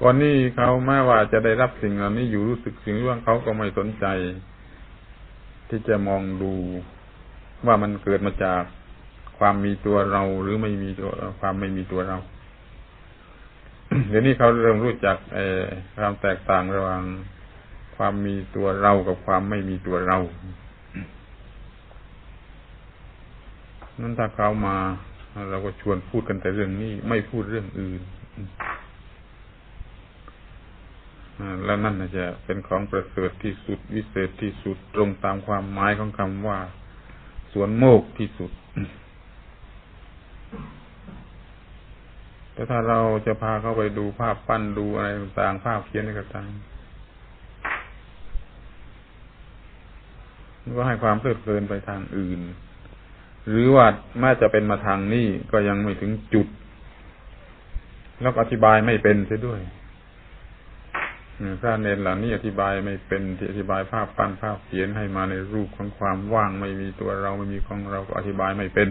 ก่อนนี้เขาแม้ว่าจะได้รับสิ่งเหล่านี้อยู่รู้สึกสิ่งว่าเขาก็ไม่สนใจ ที่จะมองดูว่ามันเกิดมาจากความมีตัวเราหรือไม่มีตัวความไม่มีตัวเราเดี๋ยวนี้เขาเริ่มรู้จักความแตกต่างระหว่างความมีตัวเรากับความไม่มีตัวเรา นั้นถ้าเขามา เราก็ชวนพูดกันแต่เรื่องนี้ ไม่พูดเรื่องอื่น แล้วนั่นจะเป็นของประเสริฐที่สุด วิเศษที่สุดตรงตามความหมายของคำว่า สวนโมกที่สุด แต่ถ้าเราจะพาเข้าไปดูภาพปั้นดูอะไรต่างภาพเขียนอะไรต่างก็ให้ความเพลิดเพลินไปทางอื่น หรือว่าแม้จะเป็นมาทางนี้ก็ยังไม่ถึงจุด แล้วอธิบายไม่เป็นเสียด้วย พระเนรเหล่านี้อธิบายไม่เป็นที่อธิบายภาพปั้นภาพเขียนให้มาในรูปของความว่างไม่มีตัวเราไม่มีของเราก็อธิบายไม่เป็น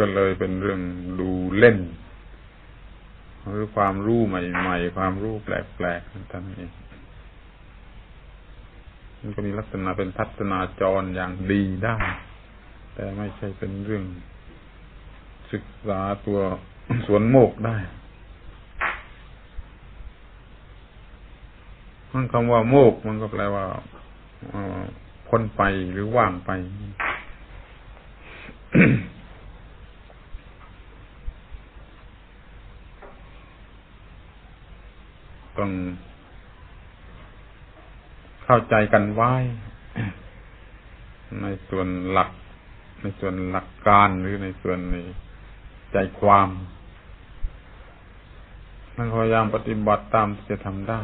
ก็เลยเป็นเรื่องดูเล่น หรือความรู้ใหม่ๆ ความรู้แปลกๆทั้งนี้มันก็มีลักษณะเป็นทัศนาจรอย่างดีได้ แต่ไม่ใช่เป็นเรื่อง ศึกษาตัวสวนโมกได้ มันคำว่าโมกมันก็แปลว่าพ้นไปหรือว่างไป ต้องเข้าใจกันไว้ ในส่วนหลัก ในส่วนหลักการหรือในส่วนในใจความมันพยายามปฏิบัติตามที่จะทำได้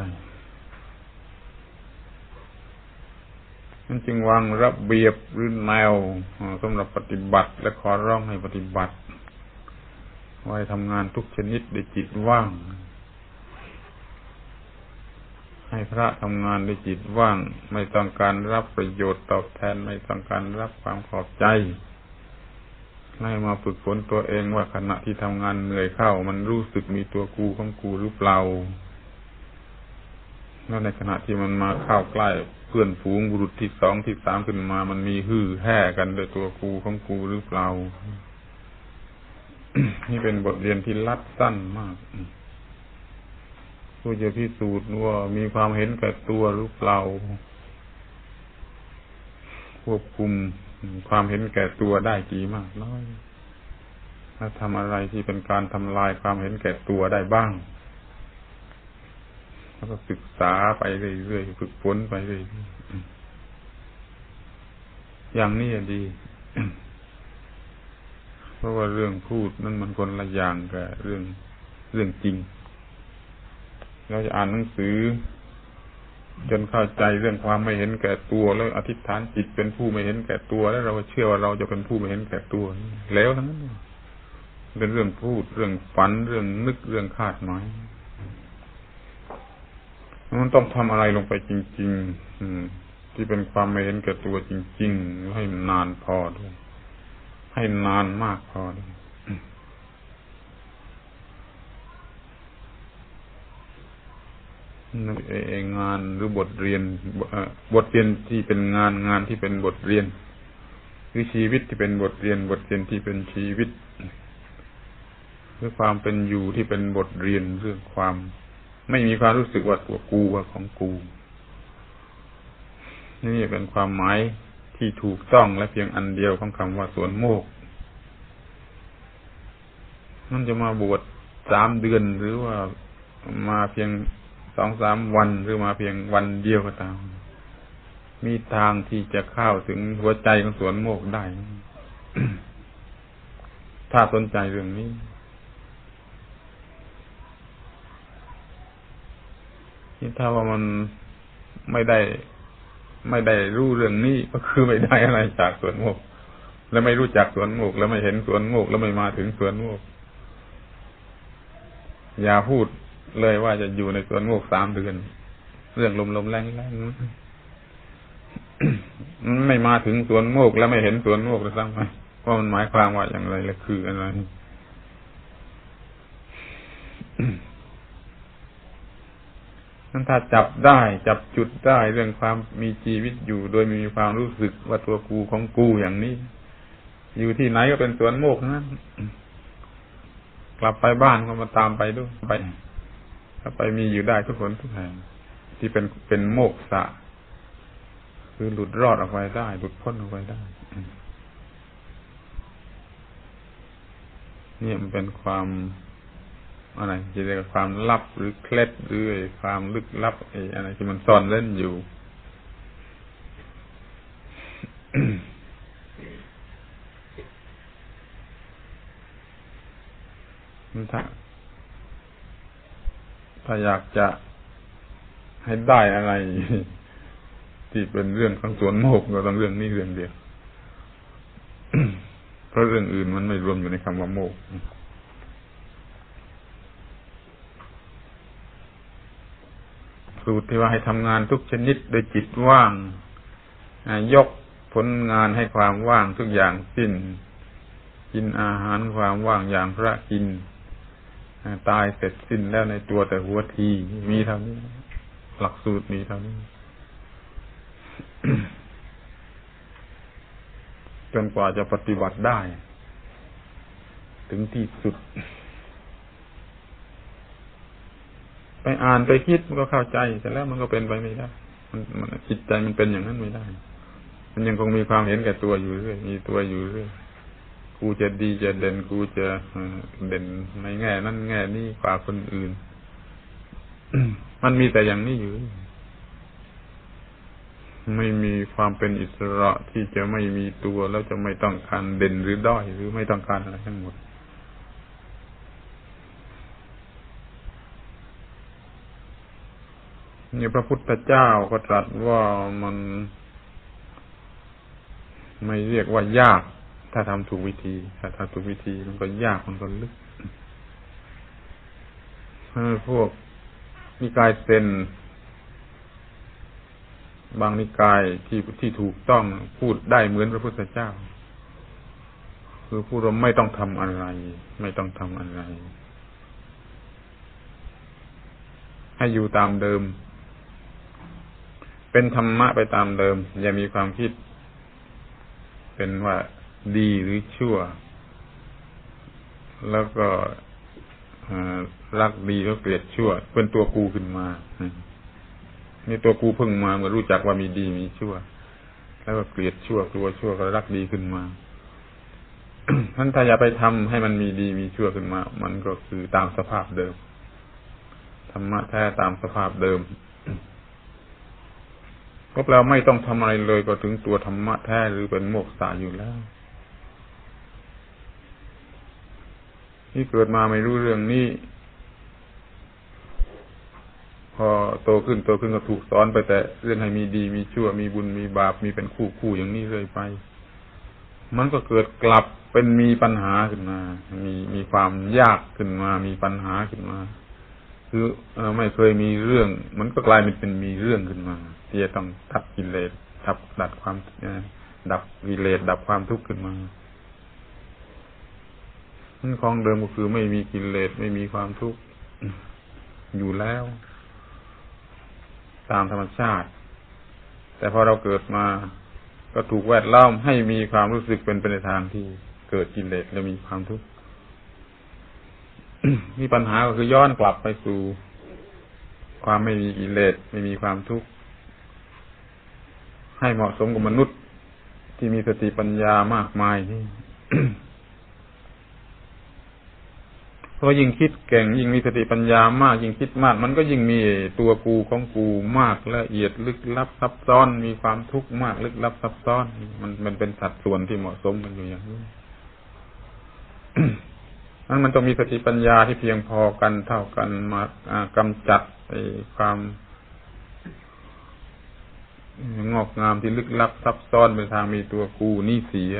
มันจึงวางระเบียบหรือแนวสำหรับปฏิบัติและขอร้องให้ปฏิบัติ ไว้ทำงานทุกชนิดด้วยจิตว่าง ให้พระทำงานด้วยจิตว่าง ไม่ต้องการรับประโยชน์ตอบแทนไม่ต้องการรับความขอบใจให้มาฝึกฝนตัวเองว่าขณะที่ทำงานเหนื่อยเข้า มันรู้สึกมีตัวกูของกูหรือเปล่า แล้วในขณะที่มันมาเข้าใกล้เพื่อนฝูงบุรุษที่สองที่สามขึ้นมา มันมีฮือแห่กันโดยตัวครูของครูหรือเปล่า นี่เป็นบทเรียนที่ลัดสั้นมากผู้จะพิสูจน์ว่ามีความเห็นแก่ตัวหรือเปล่า ควบคุมความเห็นแก่ตัวได้กี่มากน้อยถ้าทำอะไรที่เป็นการทำลายความเห็นแก่ตัวได้บ้าง แล้วก็ศึกษาไปเรื่อยๆฝึกฝนไปเรื่อยๆอย่างนี้ดี เพราะว่าเรื่องพูดนั่นมันคนละอย่างกับเรื่องเรื่องจริง เราจะอ่านหนังสือ จนเข้าใจเรื่องความไม่เห็นแก่ตัวแล้วอธิษฐานจิตเป็นผู้ไม่เห็นแก่ตัว แล้วเราเชื่อว่าเราจะเป็นผู้ไม่เห็นแก่ตัว แล้วทั้งนั้นเป็นเรื่องพูดเรื่องฝันเรื่องนึกเรื่องคาดหมาย มันต้องทำอะไรลงไปจริงๆที่เป็นความไม่เห็นแก่ตัวจริง ๆ ให้นานพอด้วย ให้นานมากพอด้วยเองงานหรือบทเรียนบทเรียนที่เป็นงานงานที่เป็นบทเรียนหรือชีวิตที่เป็นบทเรียน บทเรียนที่เป็นชีวิตหรือความเป็นอยู่ที่เป็นบทเรียนเรื่องความ ไม่มีความรู้สึกว่าตัวกูว่าของกูนี่เป็นความหมายที่ถูกต้องและเพียงอันเดียวของคำว่าสวนโมกมันจะมาบวชสามเดือนหรือว่ามาเพียงสองสามวันหรือมาเพียงวันเดียวก็ตาม มีทางที่จะเข้าถึงหัวใจของสวนโมกได้ ถ้าสนใจเรื่องนี้ ถ้าว่ามันไม่ได้ ไม่ได้รู้เรื่องนี้ก็คือไม่ได้อะไรจากสวนโมกแล้วไม่รู้จักสวนโมกแล้วไม่เห็นสวนโมกแล้วไม่มาถึงสวนโมกอย่าพูดเลยว่าจะอยู่ในสวนโมกสามเดือน เรื่องลมลมแรงแรงไม่มาถึงสวนโมกแล้วไม่เห็นสวนโมกเลยซ้ำไปว่ามันหมายความว่าอย่างไรและคืออะไร นั้นถ้าจับได้จับจุดได้เรื่องความมีชีวิตอยู่ โดยมีความรู้สึกว่าตัวกูของกูอย่างนี้ อยู่ที่ไหนก็เป็นสวนโมกนั้นกลับไปบ้านก็มาตามไปด้วยไปถ้าไปมีอยู่ได้ทุกคนทุกแห่งที่เป็นเป็นโมกษะคือหลุดรอดออกไปได้ หลุดพ้นออกไปได้นี่มันเป็นความ อะไรจะเรียกความลับหรือเคล็ดหรือความลึกลับไอ้อะไรที่มันซ่อนเล่นอยู่ถ้าถ้าอยากจะให้ได้อะไรที่เป็นเรื่องของสวนโมกก็ต้องเรื่องนี้เรื่องเดียว เพราะเรื่องอื่นมันไม่รวมอยู่ในคำว่าโมก สูตรที่ว่าให้ทำงานทุกชนิดโดยจิตว่าง ยกผลงานให้ความว่างทุกอย่างสิ้น กินอาหารความว่างอย่างพระกิน ตายเสร็จสิ้นแล้วในตัวแต่หัวทีมีเท่านี้ หลักสูตรมีเท่านี้จนกว่าจะปฏิบัติได้ ถึงที่สุด ไปอ่านไปคิดมันก็เข้าใจแต่แล้วมันก็เป็นไปไม่ได้ มันมันจิตใจมันเป็นอย่างนั้นไม่ได้ มันยังคงมีความเห็นแก่ตัวอยู่เรื่อยมีตัวอยู่เรื่อยกูจะดีจะเด่นกูจะเด่นในแง่นั้นแง่นี้กว่าคนอื่น มันมีแต่อย่างนี้อยู่ ไม่มีความเป็นอิสระที่จะไม่มีตัวแล้วจะไม่ต้องการเด่นหรือด้อยหรือไม่ต้องการอะไรทั้งหมด นี่พระพุทธเจ้าก็ตรัสว่ามันไม่เรียกว่ายาก ถ้าทำถูกวิธี ถ้าทำถูกวิธีมันก็ยากมันก็ลึกพวกนิกายเซนบางนิกายที่ที่ถูกต้องพูดได้เหมือนพระพุทธเจ้า คือพูดว่าไม่ต้องทำอะไร ไม่ต้องทำอะไร ให้อยู่ตามเดิม เป็นธรรมะไปตามเดิม อย่ามีความคิด เป็นว่าดีหรือชั่ว แล้วก็รักดีแล้วเกลียดชั่ว เป็นตัวกูขึ้นมานี่ตัวกูเพิ่งมาเมื่อรู้จักว่ามีดีมีชั่ว แล้วก็เกลียดชั่วกลัวชั่วก็รักดีขึ้นมาท่านถ้าอย่าไปทำให้มันมีดีมีชั่วขึ้นมา มันก็คือตามสภาพเดิมธรรมะแท้ตามสภาพเดิม กเราไม่ต้องทำอะไรเลยก็ถึงตัวธรรมะแท้หรือเป็นโมกษาอยู่แล้ว ที่เกิดมาไม่รู้เรื่องนี้ พอโตขึ้นโตขึ้นก็ถูกสอนไปแต่เรื่องให้มีดีมีชั่วมีบุญมีบาปมีเป็นคู่คู่อย่างนี้เลยไป มันก็เกิดกลับเป็นมีปัญหาขึ้นมา มีมีความยากขึ้นมา มีปัญหาขึ้นมา คือไม่เคยมีเรื่อง มันก็กลายเป็นเป็นมีเรื่องขึ้นมาที่จะต้องทับกิเลสทับดัดความดับกิเลสดับความทุกข์ขึ้นมาของเดิมก็คือไม่มีกิเลสไม่มีความทุกข์อยู่แล้ว ตามธรรมชาติ แต่พอเราเกิดมา ก็ถูกแวดล้อมให้มีความรู้สึกเป็นไปในทางที่เกิดกิเลสและมีความทุกข์ มีปัญหาก็คือย้อนกลับไปสู่ ความไม่มีกิเลสไม่มีความทุกข์ให้เหมาะสมกับมนุษย์ที่มีสติปัญญามากมายนี่พราะยิ่งคิดเก่ง ยิ่งมีสติปัญญามาก ยิ่งคิดมาก มันก็ยิ่งมีตัวกูของกูมากละเอียดลึกลับซับซ้อน มีความทุกข์มากลึกลับซับซ้อน มันมันเป็นสัดส่วนที่เหมาะสมกันอยู่อย่างนี้ นั้นมันต้องมีสติปัญญาที่เพียงพอกันเท่ากันมากำจัดไอ้ความงอกงามที่ลึกลับซับซ้อนไปทางมีตัวกูนี่เสีย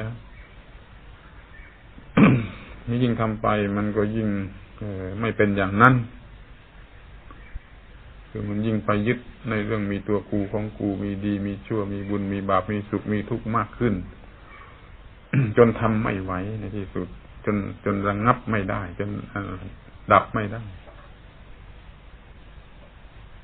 นี่ยิ่งทำไปมันก็ยิ่งไม่เป็นอย่างนั้น คือมันยิ่งไปยึดในเรื่องมีตัวกูของกูมีดี มีชั่วมีบุญมีบาปมีสุขมีทุกข์มากขึ้น จนทำไม่ไหวในที่สุด จนจนระงงับไม่ได้ จนดับไม่ได้